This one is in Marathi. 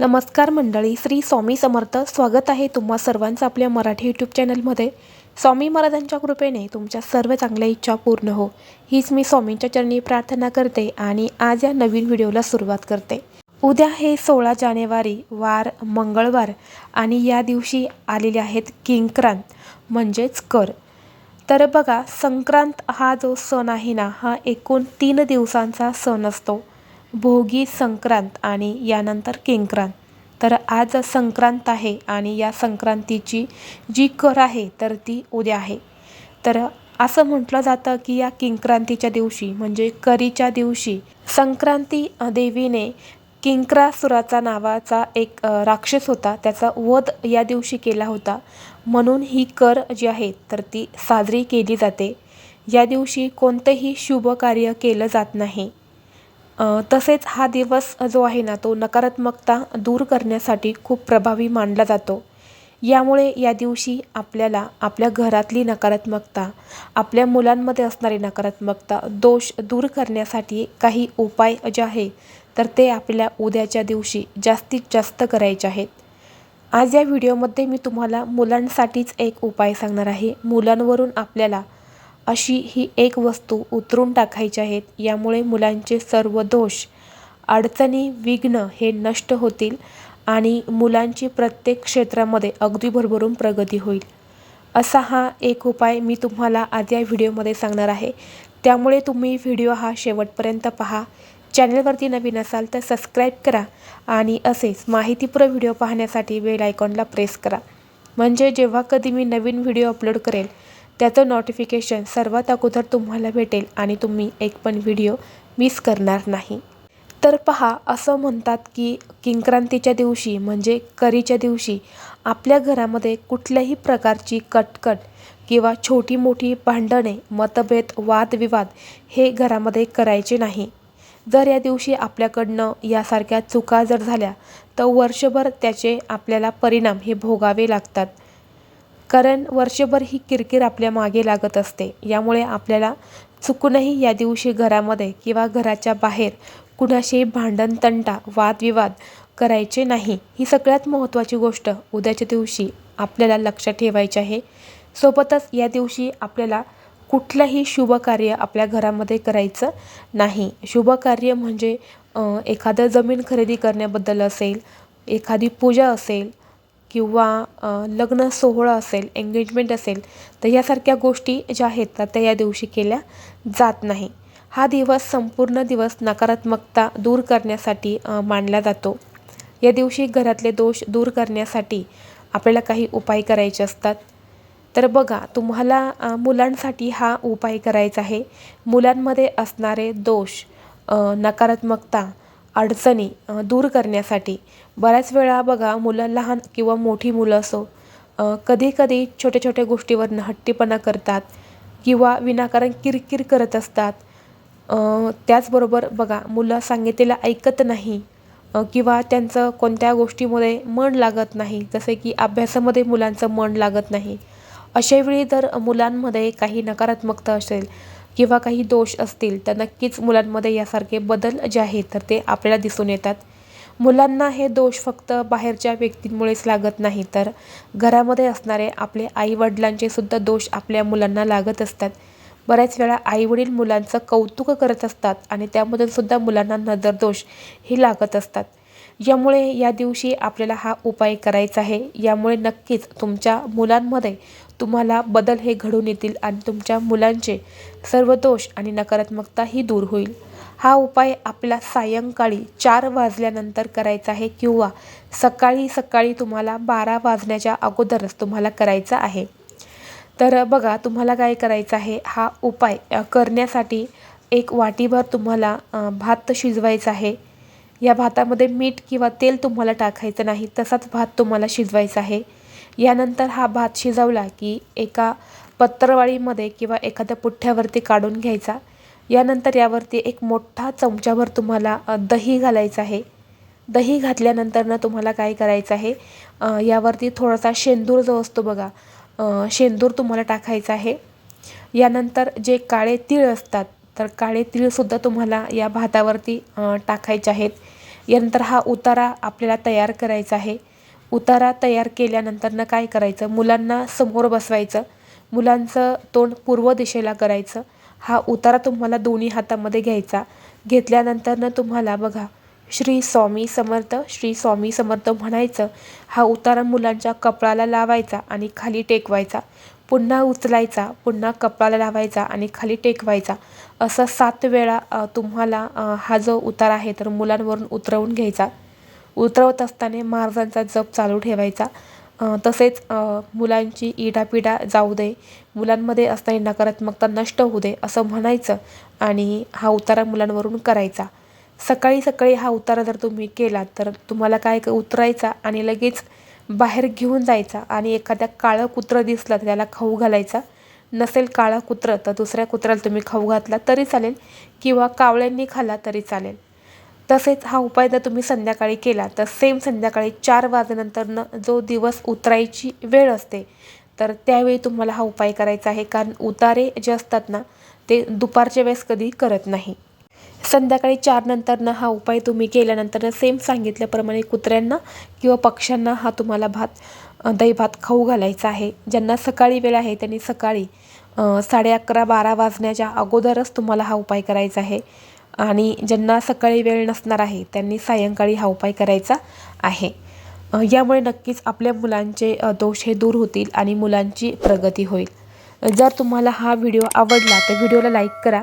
नमस्कार मंडळी श्री स्वामी समर्थ. स्वागत आहे तुम्हा सर्वांचं आपल्या मराठी यूट्यूब चॅनलमध्ये स्वामी महाराजांच्या कृपेने तुमच्या सर्व चांगल्या इच्छा पूर्ण हो. हीच मी स्वामींच्या चरणी प्रार्थना करते आणि आज या नवीन व्हिडिओला सुरुवात करते. उद्या हे सोळा जानेवारी वार मंगळवार आणि या दिवशी आलेले आहेत किंक्रांत म्हणजेच कर. तर बघा संक्रांत हा जो सण आहे ना हा एकूण तीन दिवसांचा सण असतो. भोगी संक्रांत आणि यानंतर किंक्रांत. तर आज संक्रांत आहे आणि या संक्रांतीची जी कर आहे तर ती उद्या आहे. तर असं म्हटलं जातं की या किंक्रांतीच्या दिवशी म्हणजे करीच्या दिवशी संक्रांती देवीने किंक्रासुराचा नावाचा एक राक्षस होता. त्याचा वध या दिवशी केला होता. म्हणून ही कर जी आहे तर ती साजरी केली जाते. या दिवशी कोणतेही शुभ कार्य केलं जात नाही. तसेच हा दिवस जो आहे ना तो नकारात्मकता दूर करण्यासाठी खूप प्रभावी मानला जातो. यामुळे या दिवशी आपल्याला आपल्या घरातली नकारात्मकता आपल्या मुलांमध्ये असणारी नकारात्मकता दोष दूर करण्यासाठी काही उपाय जे आहे तर ते आपल्या उद्याच्या दिवशी जास्तीत जास्त करायचे आहेत. आज या व्हिडिओमध्ये मी तुम्हाला मुलांसाठीच एक उपाय सांगणार आहे. मुलांवरून आपल्याला अशी ही एक वस्तू उतरून टाकायची आहेत. यामुळे मुलांचे सर्व दोष अडचणी विघ्न हे नष्ट होतील आणि मुलांची प्रत्येक क्षेत्रामध्ये अगदी भरभरून प्रगती होईल. असा हा एक उपाय मी तुम्हाला आज या व्हिडिओमध्ये सांगणार आहे. त्यामुळे तुम्ही व्हिडिओ हा शेवटपर्यंत पहा. चॅनलवरती नवीन असाल तर सबस्क्राईब करा आणि असेच माहितीपूर्ण व्हिडिओ पाहण्यासाठी बेल आयकॉनला प्रेस करा. म्हणजे जेव्हा कधी मी नवीन व्हिडिओ अपलोड करेल त्याचं नोटिफिकेशन सर्वात अगोदर तुम्हाला भेटेल आणि तुम्ही एक पण व्हिडिओ मिस करणार नाही. तर पहा असं म्हणतात की किंक्रांतीच्या दिवशी म्हणजे करीच्या दिवशी आपल्या घरामध्ये कुठल्याही प्रकारची कटकट किंवा छोटी मोठी भांडणे मतभेद वादविवाद हे घरामध्ये करायचे नाही. जर या दिवशी आपल्याकडनं यासारख्या चुका जर झाल्या तर वर्षभर त्याचे आपल्याला परिणाम हे भोगावे लागतात. कारण वर्षभर ही किरकिर आपल्या मागे लागत असते. यामुळे आपल्याला चुकूनही या दिवशी घरामध्ये किंवा घराच्या बाहेर कुणाशी भांडण तंटा वादविवाद करायचे नाही. ही सगळ्यात महत्त्वाची गोष्ट उद्याच्या दिवशी आपल्याला लक्षात ठेवायची आहे. सोबतच या दिवशी आपल्याला कुठलंही शुभ कार्य आपल्या घरामध्ये करायचं नाही. शुभ कार्य म्हणजे एखादं जमीन खरेदी करण्याबद्दल असेल एखादी पूजा असेल किंवा लग्न सोहळा असेल एंगेजमेंट असेल तर यासारख्या गोष्टी ज्या आहेत तर त्या या दिवशी केल्या जात नाही. हा दिवस संपूर्ण दिवस नकारात्मकता दूर करण्यासाठी मानला जातो. या दिवशी घरातले दोष दूर करण्यासाठी आपल्याला काही उपाय करायचे असतात. तर बघा तुम्हाला मुलांसाठी हा उपाय करायचा आहे. मुलांमध्ये असणारे दोष नकारात्मकता अडचणी दूर करण्यासाठी. बऱ्याच वेळा बघा मुलं लहान किंवा मोठी मुलं असो कधी कधी छोट्या छोट्या गोष्टीवरनं हट्टीपणा करतात किंवा विनाकारण किरकिर करत असतात. त्याचबरोबर बघा मुलं सांगितलेलं ऐकत नाही किंवा त्यांचं कोणत्या गोष्टीमध्ये मन लागत नाही जसे की अभ्यासामध्ये मुलांचं मन लागत नाही. अशावेळी जर मुलांमध्ये काही नकारात्मकता असेल किंवा काही दोष असतील तर नक्कीच मुलांमध्ये यासारखे बदल जे आहेत तर ते आपल्याला दिसून येतात. मुलांना हे दोष फक्त बाहेरच्या व्यक्तींमुळेच लागत नाही तर घरामध्ये असणारे आपले आईवडिलांचे सुद्धा दोष आपल्या मुलांना लागत असतात. बऱ्याच वेळा आईवडील मुलांचं कौतुक करत असतात आणि त्यामधून सुद्धा मुलांना नजरदोष हे लागत असतात. यामुळे या दिवशी आपल्याला हा उपाय करायचा आहे. यामुळे नक्कीच तुमच्या मुलांमध्ये तुम्हाला बदल हे घडून येतील आणि तुमच्या मुलांचे सर्व दोष आणि नकारात्मकता ही दूर होईल. हा उपाय आपला सायंकाळी चार वाजल्यानंतर करायचा आहे किंवा सकाळी सकाळी तुम्हाला बारा वाजण्याच्या अगोदरच तुम्हाला करायचा आहे. तर बघा तुम्हाला काय करायचं आहे? हा उपाय करण्यासाठी एक वाटीभर तुम्हाला भात शिजवायचा आहे. या भातामध्ये मीठ किंवा तेल तुम्हाला टाकायचं नाही तसाच भात तुम्हाला शिजवायचा आहे. यानंतर हा भात शिजवला की एका पत्रवाळीमध्ये किंवा एखाद्या पुठ्ठ्यावरती काढून घ्यायचा. यानंतर यावरती एक मोठा चमच्याभर तुम्हाला दही घालायचं आहे. दही घातल्यानंतरनं तुम्हाला काय करायचं आहे यावरती थोडासा शेंदूर जो असतो बघा शेंदूर तुम्हाला टाकायचा आहे. यानंतर जे काळे तीळ असतात तर काळे तीळसुद्धा तुम्हाला या भातावरती टाकायचे आहेत. यानंतर हा उतारा आपल्याला तयार करायचा आहे. उतारा तयार केल्यानंतरनं काय करायचं? मुलांना समोर बसवायचं. मुलांचं तोंड पूर्व दिशेला करायचं. हा उतारा तुम्हाला दोन्ही हातामध्ये घ्यायचा. घेतल्यानंतरनं तुम्हाला बघा श्री स्वामी समर्थ श्री स्वामी समर्थ म्हणायचं. हा उतारा मुलांच्या कपाळाला लावायचा आणि खाली टेकवायचा. पुन्हा उचलायचा पुन्हा कपाळाला लावायचा आणि खाली टेकवायचा. असं सात वेळा तुम्हाला हा जो उतार आहे तर मुलांवरून उतरवून घ्यायचा. उतरवत असताना महाराजांचा जप चालू ठेवायचा. तसेच मुलांची इडापिडा जाऊ दे मुलांमध्ये असणारी नकारात्मकता नष्ट होऊ दे असं म्हणायचं आणि हा उतारा मुलांवरून करायचा. सकाळी सकाळी हा उतारा जर तुम्ही केला तर तुम्हाला काय क- उतरायचा आणि लगेच बाहेर घेऊन जायचा आणि एखाद्या काळं कुत्रं दिसलं तर त्याला खाऊ घालायचा. नसेल काळं कुत्रं तर दुसऱ्या कुत्र्याला तुम्ही खाऊ घातला तरी चालेल किंवा कावळ्यांनी खाल्ला तरी चालेल. तसेच हा उपाय जर तुम्ही संध्याकाळी केला तर सेम संध्याकाळी चार वाजेनंतरनं जो दिवस उतरायची वेळ असते तर त्यावेळी तुम्हाला हा उपाय करायचा आहे. कारण उतारे जे असतात ना ते दुपारच्या वेळेस कधी करत नाही. संध्याकाळी चार नंतरनं हा उपाय तुम्ही केल्यानंतर सेम सांगितल्याप्रमाणे कुत्र्यांना किंवा पक्ष्यांना हा तुम्हाला भात दही भात खाऊ घालायचा आहे. ज्यांना सकाळी वेळ आहे त्यांनी सकाळी साडे अकरा बारा वाजण्याच्या अगोदरच तुम्हाला हा उपाय करायचा आहे. आणि ज्यांना सकाळी वेळ नसणार आहे त्यांनी सायंकाळी हा उपाय करायचा आहे. यामुळे नक्कीच आपल्या मुलांचे दोष हे दूर होतील आणि मुलांची प्रगती होईल. जर तुम्हाला हा व्हिडिओ आवडला तर व्हिडिओला लाईक करा.